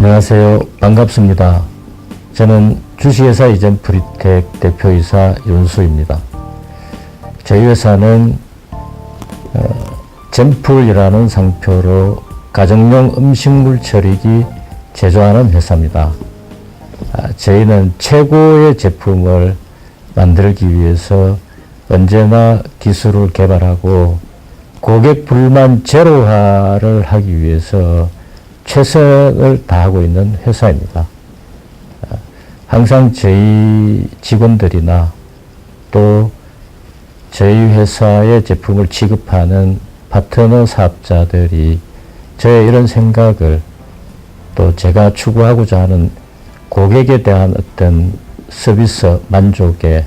안녕하세요. 반갑습니다. 저는 주식회사 이젠 프리텍 대표이사 윤수입니다. 저희 회사는 어, 젠풀이라는 상표로 가정용 음식물 처리기 제조하는 회사입니다. 아, 저희는 최고의 제품을 만들기 위해서 언제나 기술을 개발하고 고객 불만 제로화를 하기 위해서 최선을 다하고 있는 회사입니다. 아, 항상 저희 직원들이나 또 저희 회사의 제품을 취급하는 파트너 사업자들이 저의 이런 생각을 또 제가 추구하고자 하는 고객에 대한 어떤 서비스 만족에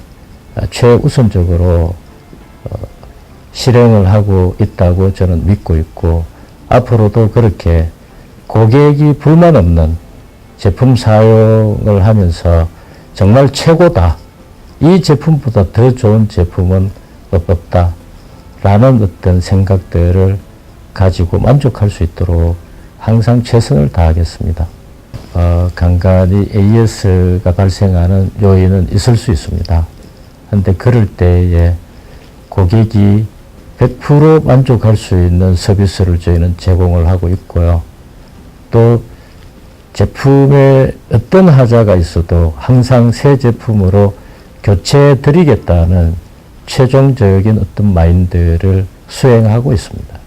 최우선적으로 어, 실행을 하고 있다고 저는 믿고 있고 앞으로도 그렇게 고객이 불만 없는 제품 사용을 하면서 정말 최고다. 이 제품보다 더 좋은 제품은 없다. 라는 어떤 생각들을 가지고 만족할 수 있도록 항상 최선을 다하겠습니다. 어, 간간히 AS가 발생하는 요인은 있을 수 있습니다. 근데 그럴 때에 고객이 100% 만족할 수 있는 서비스를 저희는 제공을 하고 있고요. 또 제품에 어떤 하자가 있어도 항상 새 제품으로 교체해 드리겠다는 최종적인 어떤 마인드를 수행하고 있습니다.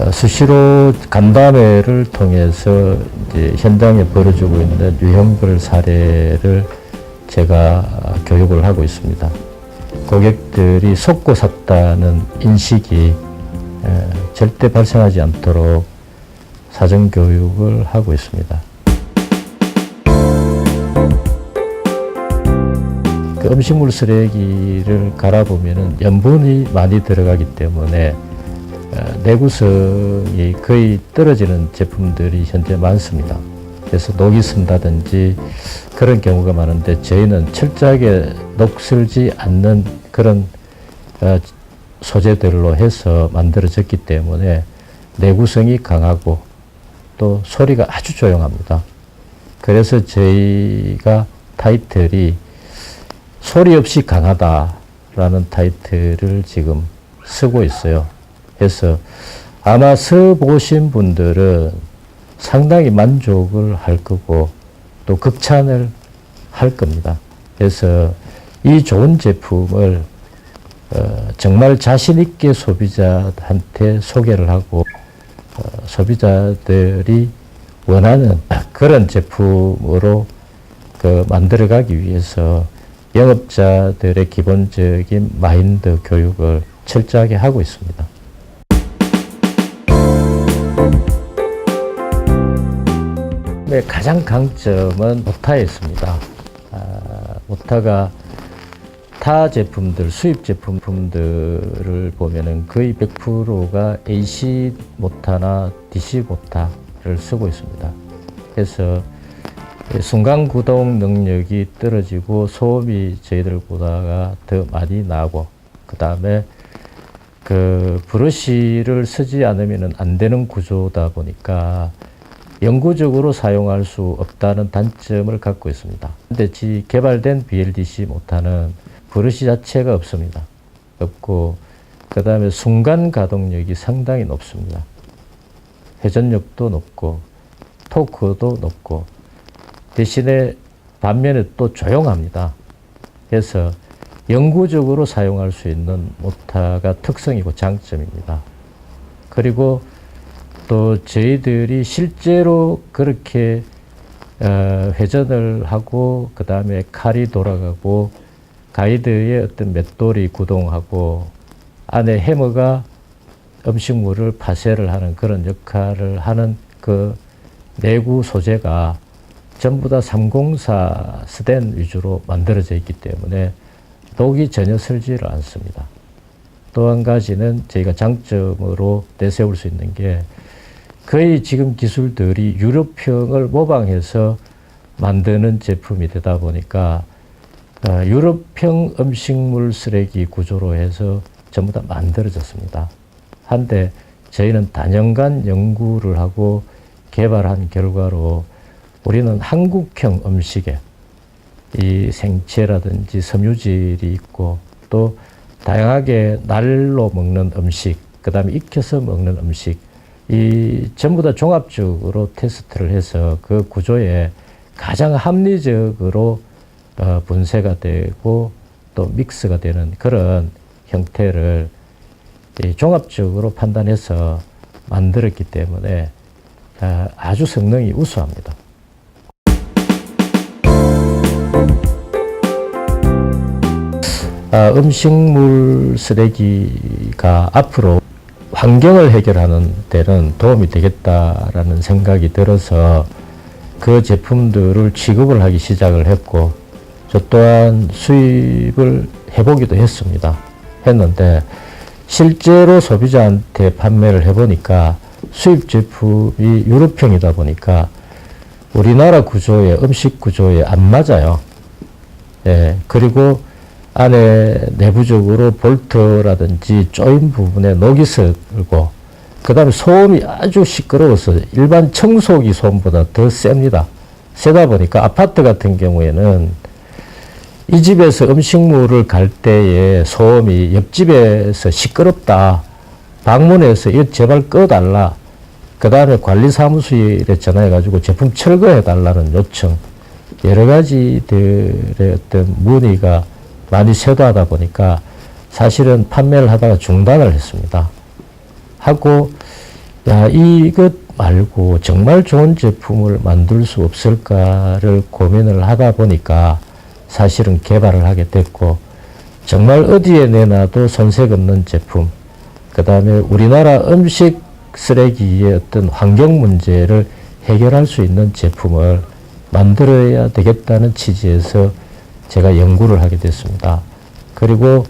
어, 수시로 간담회를 통해서 현장에 벌어지고 있는 유형별 사례를 제가 교육을 하고 있습니다. 고객들이 속고 샀다는 인식이 에, 절대 발생하지 않도록 사전 교육을 하고 있습니다. 그 음식물 쓰레기를 갈아보면 염분이 많이 들어가기 때문에 어, 내구성이 거의 떨어지는 제품들이 현재 많습니다. 그래서 녹이 쓴다든지 그런 경우가 많은데 저희는 철저하게 녹슬지 않는 그런 어, 소재들로 해서 만들어졌기 때문에 내구성이 강하고 또 소리가 아주 조용합니다. 그래서 저희가 타이틀이 소리 없이 강하다라는 타이틀을 지금 쓰고 있어요. 그래서 아마 써보신 분들은 상당히 만족을 할 거고 또 극찬을 할 겁니다. 그래서 이 좋은 제품을 어, 정말 자신 있게 소비자한테 소개를 하고 어, 소비자들이 원하는 그런 제품으로 그 만들어가기 위해서 영업자들의 기본적인 마인드 교육을 철저하게 하고 있습니다. 네, 가장 강점은 오타에 있습니다. 아, 오타가 타 제품들, 수입 제품들을 보면은 거의 100%가 AC 모타나 DC 모타를 쓰고 있습니다. 그래서 순간 구동 능력이 떨어지고 소음이 저희들보다가 더 많이 나고 그 다음에 그 브러쉬를 쓰지 않으면 안 되는 구조다 보니까 영구적으로 사용할 수 없다는 단점을 갖고 있습니다. 지 개발된 BLDC 모타는 브러쉬 자체가 없습니다. 없고 그 다음에 순간 가동력이 상당히 높습니다. 회전력도 높고 토크도 높고 대신에 반면에 또 조용합니다. 그래서 영구적으로 사용할 수 있는 모타가 특성이고 장점입니다. 그리고 또 저희들이 실제로 그렇게 어, 회전을 하고 그 다음에 칼이 돌아가고 가이드의 어떤 맷돌이 구동하고 안에 해머가 음식물을 파쇄를 하는 그런 역할을 하는 그 내구 소재가 전부 다 304 스텐 위주로 만들어져 있기 때문에 독이 전혀 슬지를 않습니다. 또 한 가지는 저희가 장점으로 내세울 수 있는 게 거의 지금 기술들이 유럽형을 모방해서 만드는 제품이 되다 보니까 어, 유럽형 음식물 쓰레기 구조로 해서 전부 다 만들어졌습니다. 한데 저희는 단연간 연구를 하고 개발한 결과로 우리는 한국형 음식에 이 생채라든지 섬유질이 있고 또 다양하게 날로 먹는 음식, 그 다음에 익혀서 먹는 음식, 이 전부 다 종합적으로 테스트를 해서 그 구조에 가장 합리적으로 어, 분쇄가 되고 또 믹스가 되는 그런 형태를 이 종합적으로 판단해서 만들었기 때문에 아, 아주 성능이 우수합니다. 아, 음식물 쓰레기가 앞으로 환경을 해결하는 데는 도움이 되겠다라는 생각이 들어서 그 제품들을 취급을 하기 시작을 했고 저 또한 수입을 해보기도 했습니다. 했는데 실제로 소비자한테 판매를 해보니까 수입 제품이 유럽형이다 보니까 우리나라 구조에 음식 구조에 안 맞아요. 예, 그리고 안에 내부적으로 볼트라든지 조인 부분에 녹이 슬고 그 다음에 소음이 아주 시끄러워서 일반 청소기 소음보다 더 셉니다. 세다 보니까 아파트 같은 경우에는 이 집에서 음식물을 갈 때에 소음이 옆집에서 시끄럽다. 방문해서 이거 제발 꺼달라. 그 다음에 관리사무실에 전화해가지고 제품 철거해달라는 요청. 여러 가지들의 어떤 문의가 많이 쇄도하다 보니까 사실은 판매를 하다가 중단을 했습니다. 하고, 야, 이것 말고 정말 좋은 제품을 만들 수 없을까를 고민을 하다 보니까 사실은 개발을 하게 됐고, 정말 어디에 내놔도 손색 없는 제품, 그 다음에 우리나라 음식 쓰레기의 어떤 환경 문제를 해결할 수 있는 제품을 만들어야 되겠다는 취지에서 제가 연구를 하게 됐습니다. 그리고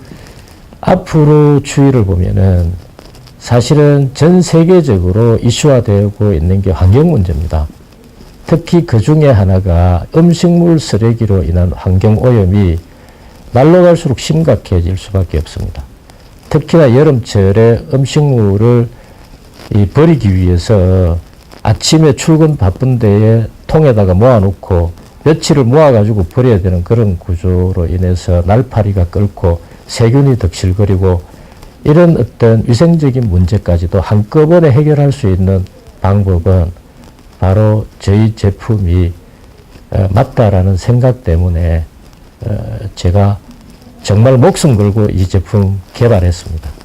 앞으로 추이를 보면은 사실은 전 세계적으로 이슈화되고 있는 게 환경 문제입니다. 특히 그 중에 하나가 음식물 쓰레기로 인한 환경 오염이 날로 갈수록 심각해질 수밖에 없습니다. 특히나 여름철에 음식물을 이 버리기 위해서 아침에 출근 바쁜 데에 통에다가 모아놓고 며칠을 모아가지고 버려야 되는 그런 구조로 인해서 날파리가 끓고 세균이 득실거리고 이런 어떤 위생적인 문제까지도 한꺼번에 해결할 수 있는 방법은 바로 저희 제품이 어, 맞다라는 생각 때문에 어, 제가 정말 목숨 걸고 이 제품 개발했습니다.